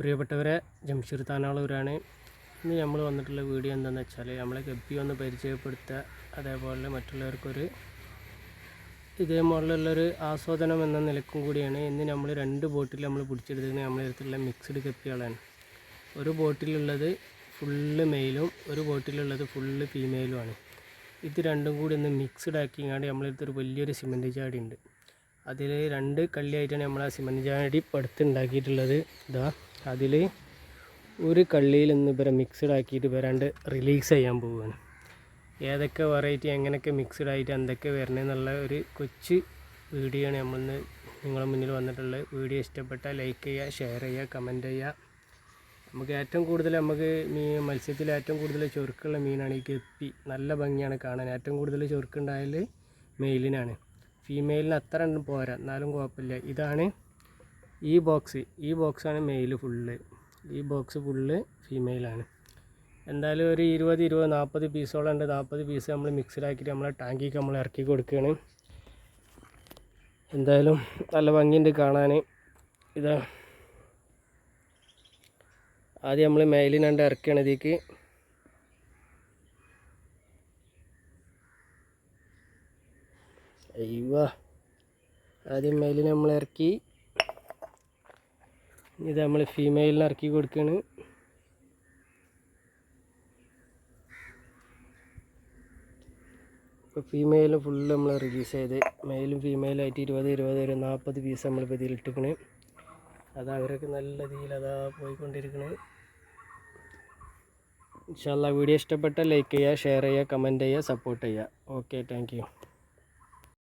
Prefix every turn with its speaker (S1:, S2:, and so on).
S1: പ്രിയപ്പെട്ടവരെ ജംഷീർ താനാളൂരാണ് ഇന്ന് നമ്മൾ വന്നിട്ടുള്ള വീഡിയോ എന്താണെന്ന് വെച്ചാൽ നമ്മളെ ഗപ്പി ഒന്ന് പരിചയപ്പെടുത്തുക അതേപോലെ മറ്റുള്ളവർക്കൊരു ഇതേപോലുള്ളൊരു ആസ്വാദനം എന്ന നിലക്കും കൂടിയാണ്. ഇന്ന് നമ്മൾ രണ്ട് ബോട്ടിൽ നമ്മൾ പിടിച്ചെടുത്തിരുന്നത് നമ്മളെ അടുത്തുള്ള മിക്സ്ഡ് ഗപ്പികളാണ്. ഒരു ബോട്ടിലുള്ളത് ഫുള്ള് മെയിലും ഒരു ബോട്ടിലുള്ളത് ഫുള്ള് ഫീമെയിലുമാണ്. ഇത് രണ്ടും കൂടി ഒന്ന് മിക്സ്ഡ് ആക്കിങ്ങാണ്ട് നമ്മളടുത്ത് ഒരു വലിയൊരു സിമന്റ് ചാടി ഉണ്ട് അതിൽ രണ്ട് കള്ളിയായിട്ടാണ് നമ്മൾ ആ സിമന്റ് ചാടി പടുത്തുണ്ടാക്കിയിട്ടുള്ളത് ഇതാ. അതിൽ ഒരു കള്ളിയിൽ നിന്ന് ഇവരെ മിക്സ്ഡ് ആക്കിയിട്ട് വരാണ്ട് റിലീസ് ചെയ്യാൻ പോവുകയാണ് ഏതൊക്കെ വെറൈറ്റി എങ്ങനെയൊക്കെ മിക്സ്ഡ് ആയിട്ട് എന്തൊക്കെ വരണമെന്നുള്ള ഒരു കൊച്ചു വീഡിയോ ആണ് നമ്മളിന്ന് നിങ്ങളുടെ മുന്നിൽ വന്നിട്ടുള്ളത്. വീഡിയോ ഇഷ്ടപ്പെട്ടാൽ ലൈക്ക് ചെയ്യുക ഷെയർ ചെയ്യുക കമന്റ് ചെയ്യുക. നമുക്ക് ഏറ്റവും കൂടുതൽ നമുക്ക് മീൻ മത്സ്യത്തിൽ ഏറ്റവും കൂടുതൽ ചൊറുക്കുള്ള മീനാണ് ഈ കെപ്പി നല്ല ഭംഗിയാണ് കാണാൻ. ഏറ്റവും കൂടുതൽ ചൊറുക്കുണ്ടായാൽ മെയിലിനാണ് ഫീമെയിലിന് അത്ര രണ്ടും പോരാ. എന്നാലും കുഴപ്പമില്ല. ഇതാണ് ഈ ബോക്സ് ഈ ബോക്സാണ് മെയിൽ ഫുള്ള് ഈ ബോക്സ് ഫുള്ള് ഫീമെയിലാണ് എന്തായാലും ഒരു ഇരുപത് ഇരുപത് നാൽപ്പത് പീസോളം ഉണ്ട്. നാൽപ്പത് പീസ് നമ്മൾ മിക്സിലാക്കിയിട്ട് നമ്മളെ ടാങ്കിക്ക് നമ്മൾ ഇറക്കി കൊടുക്കുകയാണ്. എന്തായാലും നല്ല ഭംഗിയുണ്ട് കാണാൻ. ഇതാ. ആദ്യം നമ്മൾ മെയിലിനണ്ട് ഇറക്കുകയാണ് ഇതിക്ക് അയ്യോ. ആദ്യം മെയിലിനെ നമ്മൾ ഇറക്കി. ഇത് നമ്മൾ ഫീമെയിലിൽ ഇറക്കി കൊടുക്കുകയാണ് ഇപ്പോൾ ഫീമെയിൽ ഫുള്ള് നമ്മൾ റിലീസ് ചെയ്ത്. മെയിലും ഫീമെയിലായിട്ട് ഇരുപത് ഇരുപത് ഒരു നാൽപ്പത് പീസ് നമ്മളിപ്പോൾ ഇതിലിട്ടിക്കണ് അത് അവരൊക്കെ നല്ല രീതിയിൽ അതാ പോയിക്കൊണ്ടിരിക്കണ്. ഇൻഷാല്ല വീഡിയോ ഇഷ്ടപ്പെട്ടാൽ ലൈക്ക് ചെയ്യുക ഷെയർ ചെയ്യുക കമന്റ് ചെയ്യുക സപ്പോർട്ട് ചെയ്യുക. Okay thank